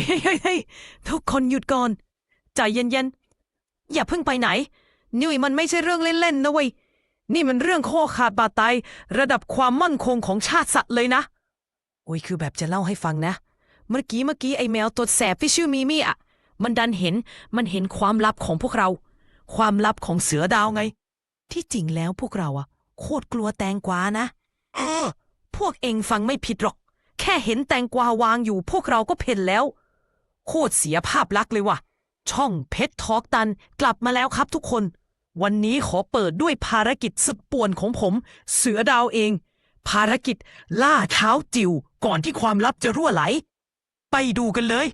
ยเฮ้ยเฮ้ยทุกคนหยุดก่อน ใจเย็นๆ อย่าเพิ่งไปไหน นี่มันไม่ใช่เรื่องเล่นๆนะเว้ย นี่มันเรื่องข้อขาดบาดตายระดับความมั่นคงของชาติสัตว์เลยนะ โอ้ยคือแบบจะเล่าให้ฟังนะ เมื่อกี้เมื่อกี้ไอ้แมวตัวแสบที่ชื่อมีมี่อะ มันดันเห็นมันเห็นความลับของพวกเรา ความลับของเสือดาวไง ที่จริงแล้วพวกเราอะ โคตรกลัวแตงกวานะ เออ พวกเองฟังไม่ผิดหรอก แค่เห็นแตงกวาวางอยู่พวกเราก็เพ่นแล้ว โคตรเสียภาพลักษณ์เลยว่ะ ช่องเพชรทอกตันกลับมาแล้วครับทุกคน วันนี้ขอเปิดด้วยภารกิจสุดป่วนของผม เสือดาวเอง ภารกิจล่าเท้าจิ๋วก่อนที่ความลับจะรั่วไหล ไปดูกันเลย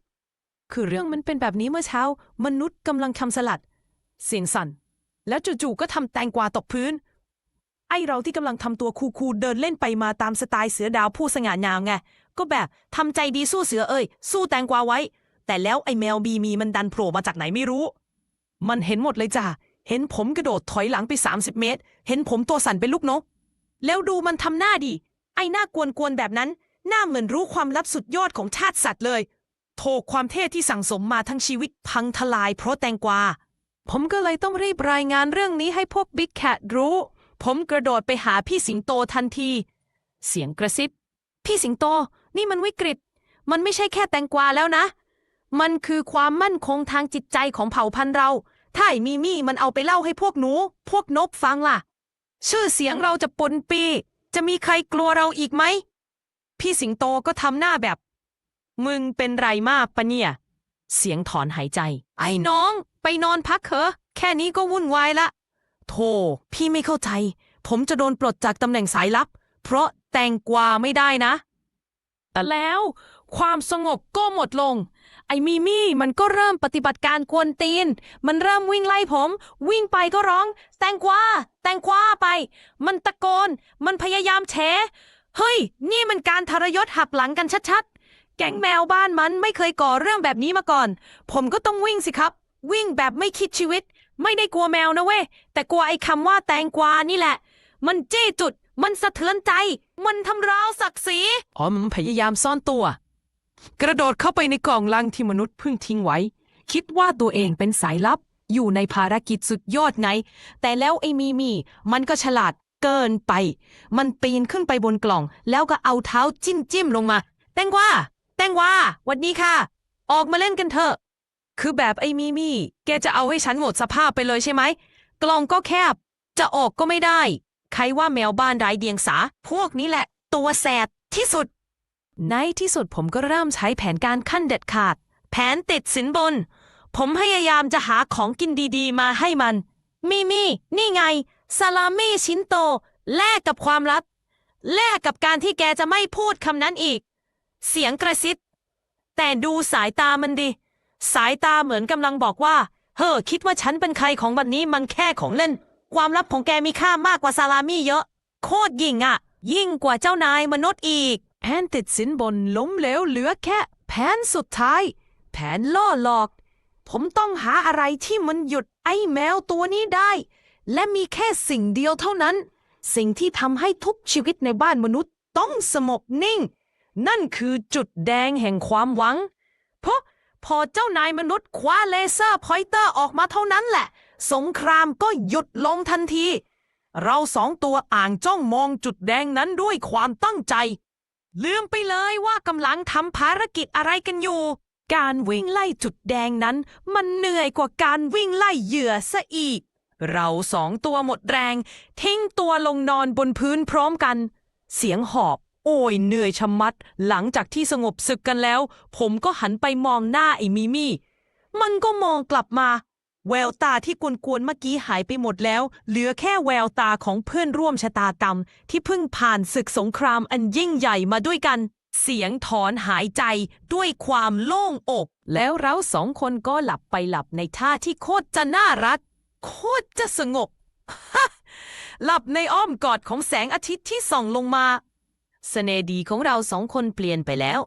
คือเรื่องมันเป็นแบบนี้เมื่อเช้า มนุษย์กำลังทำสลัด เสียงสั่น แล้วจู่ๆก็ทำแตงกวาตกพื้น ไอเราที่กำลังทำตัวคูลๆเดินเล่นไปมาตามสไตล์เสือดาวผู้สง่างามไงก็แบบทำใจดีสู้เสือเอ้ย สู้แตงกวาไว้ แต่แล้วไอแมวบีมีมันดันโผล่มาจากไหนไม่รู้ มันเห็นหมดเลยจ้ะ เห็นผมกระโดดถอยหลังไป 30 เมตร เห็นผมตัวสั่นเป็นลูกนก แล้วดูมันทำหน้าดิ ไอหน้ากวนๆแบบนั้น หน้าเหมือนรู้ความลับสุดยอดของชาติสัตว์เลย โถความเท่ที่สั่งสมมาทั้งชีวิตพังทลายเพราะแตงกวา ผมก็เลยต้องรีบรายงานเรื่องนี้ให้พวกบิ๊กแคทรู้ ผมกระโดดไปหาพี่สิงโตทันที เสียงกระซิบ พี่สิงโต นี่มันวิกฤต มันไม่ใช่แค่แตงกวาแล้วนะ มันคือความมั่นคงทางจิตใจของเผ่าพันธุ์เรา ถ้าไอ้มีมี่มันเอาไปเล่าให้พวกหนู พวกนบฟังล่ะ ชื่อเสียงเราจะปนปี จะมีใครกลัวเราอีกไหม พี่สิงโตก็ทำหน้าแบบ มึงเป็นไรมากปะเนี่ย เสียงถอนหายใจ ไอ้น้อง ไปนอนพักเถอะ แค่นี้ก็วุ่นวายละ โธ่พี่ไม่เข้าใจ ผมจะโดนปลดจากตำแหน่งสายลับ เพราะแตงกวาไม่ได้นะ แต่แล้ว ความสงบก็หมดลง ไอ้มีมี่มันก็เริ่มปฏิบัติการกวนตีน มันเริ่มวิ่งไล่ผม วิ่งไปก็ร้อง แตงกวาแตงกวาไป มันตะโกน มันพยายามแฉเฮ้ย นี่มันการทรยศหักหลังกันชัดๆ แก๊งแมวบ้านมันไม่เคยก่อเรื่องแบบนี้มาก่อน ผมก็ต้องวิ่งสิครับ วิ่งแบบไม่คิดชีวิต ไม่ได้กลัวแมวนะเว้ย แต่กลัวไอ้คำว่าแตงกวานี่แหละ มันเจ้จุด มันสะเทือนใจ มันทำร้าวศักดิ์ศรี อ๋อ มันพยายามซ่อนตัว กระโดดเข้าไปในกล่องลังที่มนุษย์เพิ่งทิ้งไว้ คิดว่าตัวเองเป็นสายลับ อยู่ในภารกิจสุดยอดไง แต่แล้วไอ้มีมี มันก็ฉลาดเกินไป มันปีนขึ้นไปบนกล่อง แล้วก็เอาเท้าจิ้มจิ้มลงมา แตงกวาแตงกวาวันนี้ค่ะ ออกมาเล่นกันเถอะ คือแบบไอ้มีมี แกจะเอาให้ฉันหมดสภาพไปเลยใช่ไหม กล่องก็แคบ จะออกก็ไม่ได้ ใครว่าแมวบ้านไร้เดียงสา พวกนี้แหละ ตัวแสบที่สุด ในที่สุดผมก็เริ่มใช้แผนการขั้นเด็ดขาด แผนติดสินบน ผมพยายามจะหาของกินดีๆ มาให้มัน มีมีนี่ไงซาลามี่ชิ้นโต แลกกับความลับ แลกกับการที่แกจะไม่พูดคำนั้นอีก เสียงกระซิบแต่ดูสายตามันดิ สายตาเหมือนกำลังบอกว่า เฮ้อคิดว่าฉันเป็นใครของวันนี้มันแค่ของเล่น ความลับของแกมีค่ามากกว่าซาลามี่เยอะ โคตรยิ่งอะยิ่งกว่าเจ้านายมนุษย์อีก แผนติดสินบนล้มเหลวเหลือแค่ แผนสุดท้าย แผนล่อหลอก ผมต้องหาอะไรที่มันหยุดไอ้แมวตัวนี้ได้ และมีแค่สิ่งเดียวเท่านั้น สิ่งที่ทำให้ทุกชีวิตในบ้านมนุษย์ต้องสงบนิ่ง นั่นคือจุดแดงแห่งความหวัง เพราะพอเจ้านายมนุษย์คว้าเลเซอร์พอยเตอร์ออกมาเท่านั้นแหละ สงครามก็หยุดลงทันที เราสองตัวอ่างจ้องมองจุดแดงนั้นด้วยความตั้งใจ ลืมไปเลยว่ากำลังทำภารกิจอะไรกันอยู่ การวิ่งไล่จุดแดงนั้น มันเหนื่อยกว่าการวิ่งไล่เหยื่อซะอีก เราสองตัวหมดแรง ทิ้งตัวลงนอนบนพื้นพร้อมกัน เสียงหอบ โอ้ยเหนื่อยชะมัด หลังจากที่สงบศึกกันแล้ว ผมก็หันไปมองหน้าไอ้มิมี่ มันก็มองกลับมา แววตาที่กวนๆเมื่อกี้หายไปหมดแล้ว เหลือแค่แววตาของเพื่อนร่วมชะตากรรม ที่เพิ่งผ่านศึกสงครามอันยิ่งใหญ่มาด้วยกัน เสียงถอนหายใจด้วยความโล่งอก แล้วเราสองคนก็หลับไปหลับในท่าที่โคตรจะน่ารัก โคตรจะสงบ หลับในอ้อมกอดของแสงอาทิตย์ที่ส่องลงมาเสน่ห์ดีของเราสองคนเปลี่ยนไปแล้ว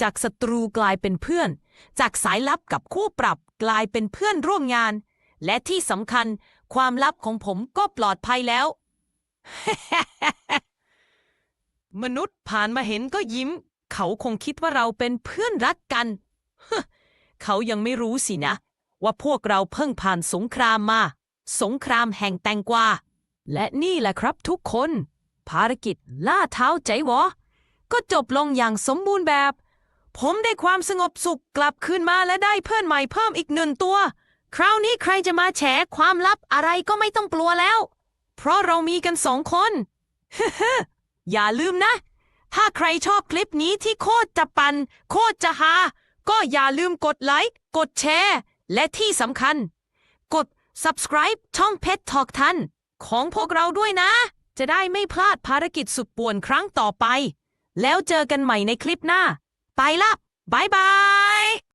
จากศัตรูกลายเป็นเพื่อน จากสายลับกับคู่ปรับกลายเป็นเพื่อนร่วมงาน และที่สำคัญความลับของผมก็ปลอดภัยแล้ว มนุษย์ผ่านมาเห็นก็ยิ้ม เขาคงคิดว่าเราเป็นเพื่อนรักกัน เขายังไม่รู้สินะ ว่าพวกเราเพิ่งผ่านสงครามมา สงครามแห่งแตงกวา และนี่แหละครับทุกคน ภารกิจล่าเท้าใจวอ ก็จบลงอย่างสมบูรณ์แบบ ผมได้ความสงบสุขกลับคืนมาและได้เพื่อนใหม่เพิ่มอีกหนึ่งตัว คราวนี้ใครจะมาแฉความลับอะไรก็ไม่ต้องกลัวแล้ว เพราะเรามีกันสองคน อย่าลืมนะ ถ้าใครชอบคลิปนี้ที่โคตรจะปัน โคตรจะฮาก็อย่าลืมกดไลค์กดแชร์ และที่สำคัญ กด subscribe ช่องเพชรทอกทันของพวกเราด้วยนะ จะได้ไม่พลาดภารกิจสุดป่วนครั้งต่อไป แล้วเจอกันใหม่ในคลิปหน้า ไปละบายบาย